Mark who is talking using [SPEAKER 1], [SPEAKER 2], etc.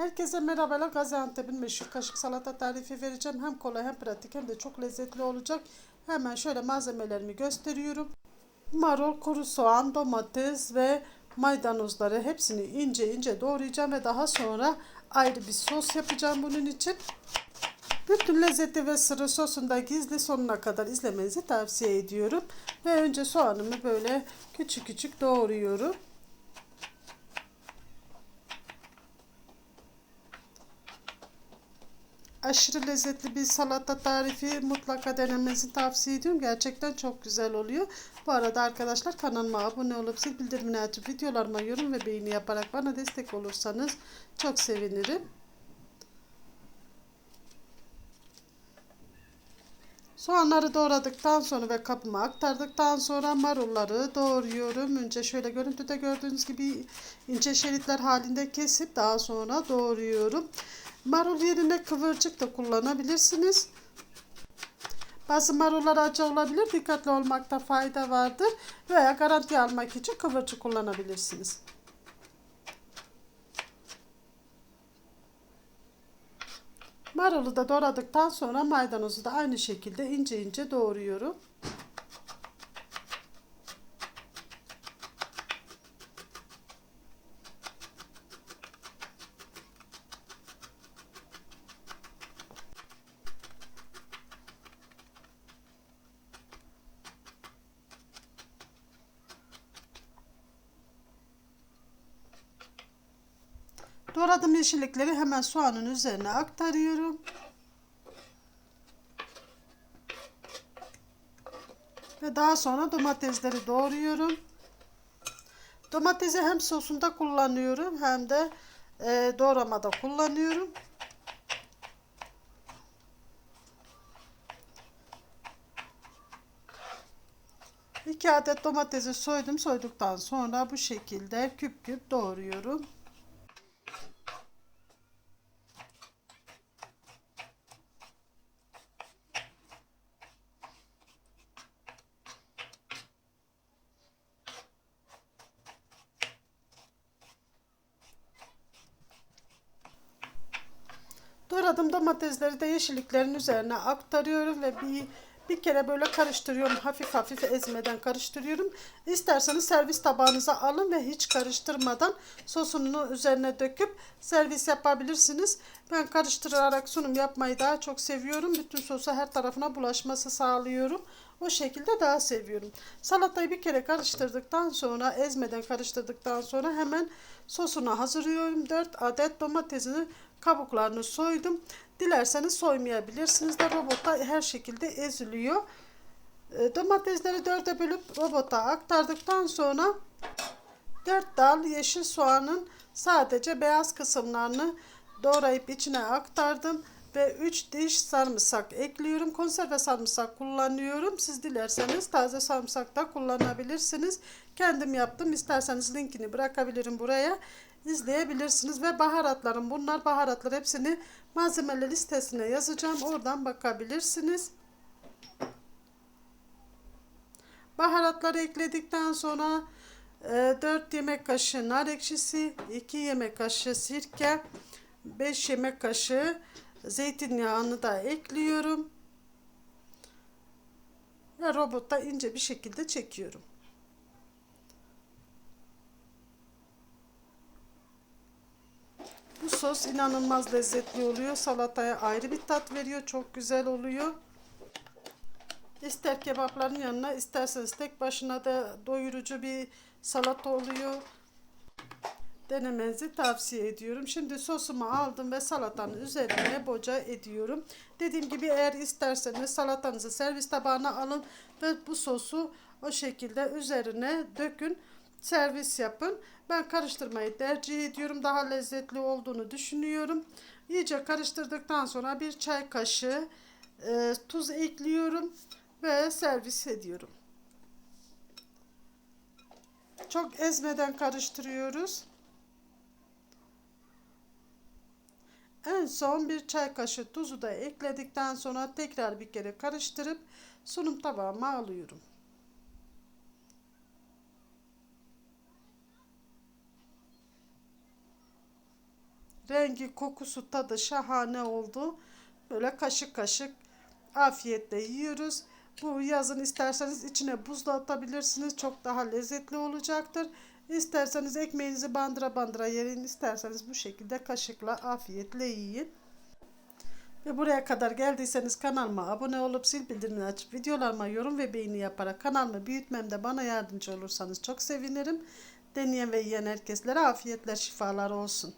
[SPEAKER 1] Herkese merhabalar. Gaziantep'in meşhur kaşık salata tarifi vereceğim. Hem kolay hem pratik hem de çok lezzetli olacak. Hemen şöyle malzemelerimi gösteriyorum. Marul, kuru soğan, domates ve maydanozları hepsini ince ince doğrayacağım ve daha sonra ayrı bir sos yapacağım bunun için. Bütün lezzeti ve sırrı sosunda gizli sonuna kadar izlemenizi tavsiye ediyorum. Ve önce soğanımı böyle küçük küçük doğruyorum. Aşırı lezzetli bir salata tarifi mutlaka denemenizi tavsiye ediyorum. Gerçekten çok güzel oluyor. Bu arada arkadaşlar kanalıma abone olup zil bildirimini açıp videolarıma yorum ve beğeni yaparak bana destek olursanız çok sevinirim. Soğanları doğradıktan sonra ve kabıma aktardıktan sonra marulları doğruyorum. Önce şöyle görüntüde gördüğünüz gibi ince şeritler halinde kesip daha sonra doğruyorum. Marul yerine kıvırcık da kullanabilirsiniz. Bazı marullar acı olabilir. Dikkatli olmakta fayda vardır. Veya garanti almak için kıvırcık kullanabilirsiniz. Marulu da doğradıktan sonra maydanozu da aynı şekilde ince ince doğruyorum. Doğradığım yeşillikleri hemen soğanın üzerine aktarıyorum. Ve daha sonra domatesleri doğruyorum. Domatesi hem sosunda kullanıyorum hem de e, doğramada kullanıyorum. İki adet domatesi soydum. Soyduktan sonra bu şekilde küp küp doğruyorum. Doğradığım domatesleri de yeşilliklerin üzerine aktarıyorum ve bir bir kere böyle karıştırıyorum. Hafif hafif ezmeden karıştırıyorum. İsterseniz servis tabağınıza alın ve hiç karıştırmadan sosunu üzerine döküp servis yapabilirsiniz. Ben karıştırarak sunum yapmayı daha çok seviyorum. Bütün sosu her tarafına bulaşması sağlıyorum. O şekilde daha seviyorum. Salatayı bir kere karıştırdıktan sonra ezmeden karıştırdıktan sonra hemen sosunu hazırlıyorum. 4 adet domatesini kabuklarını soydum. Dilerseniz soymayabilirsiniz de robotta her şekilde eziliyor. E, domatesleri dörde bölüp robota aktardıktan sonra 4 dal yeşil soğanın sadece beyaz kısımlarını doğrayıp içine aktardım ve 3 diş sarımsak ekliyorum. Konserve sarımsak kullanıyorum. Siz dilerseniz taze sarımsak da kullanabilirsiniz. Kendim yaptım. İsterseniz linkini bırakabilirim buraya. izleyebilirsiniz ve baharatlarım bunlar. Baharatlar hepsini malzemeler listesine yazacağım. Oradan bakabilirsiniz. Baharatları ekledikten sonra 4 e, yemek kaşığı nar ekşisi, 2 yemek kaşığı sirke, 5 yemek kaşığı Zeytinyağını da ekliyorum. Ve robotta ince bir şekilde çekiyorum. Bu sos inanılmaz lezzetli oluyor. Salataya ayrı bir tat veriyor. Çok güzel oluyor. İster kebapların yanına isterseniz tek başına da doyurucu bir salata oluyor denemenizi tavsiye ediyorum. Şimdi sosumu aldım ve salatanın üzerine boca ediyorum. Dediğim gibi eğer isterseniz salatanızı servis tabağına alın ve bu sosu o şekilde üzerine dökün. Servis yapın. Ben karıştırmayı tercih ediyorum. Daha lezzetli olduğunu düşünüyorum. İyice karıştırdıktan sonra bir çay kaşığı e, tuz ekliyorum ve servis ediyorum. Çok ezmeden karıştırıyoruz. En son bir çay kaşığı tuzu da ekledikten sonra tekrar bir kere karıştırıp sunum tabağıma alıyorum. Rengi, kokusu, tadı şahane oldu. Böyle kaşık kaşık afiyetle yiyoruz. Bu yazın isterseniz içine buz da atabilirsiniz. Çok daha lezzetli olacaktır. İsterseniz ekmeğinizi bandıra bandıra yerin. isterseniz bu şekilde kaşıkla afiyetle yiyin. Ve buraya kadar geldiyseniz kanalıma abone olup zil bildirimini açıp videolarıma yorum ve beğeni yaparak kanalımı büyütmemde bana yardımcı olursanız çok sevinirim. Deneyen ve yiyen herkeslere afiyetler şifalar olsun.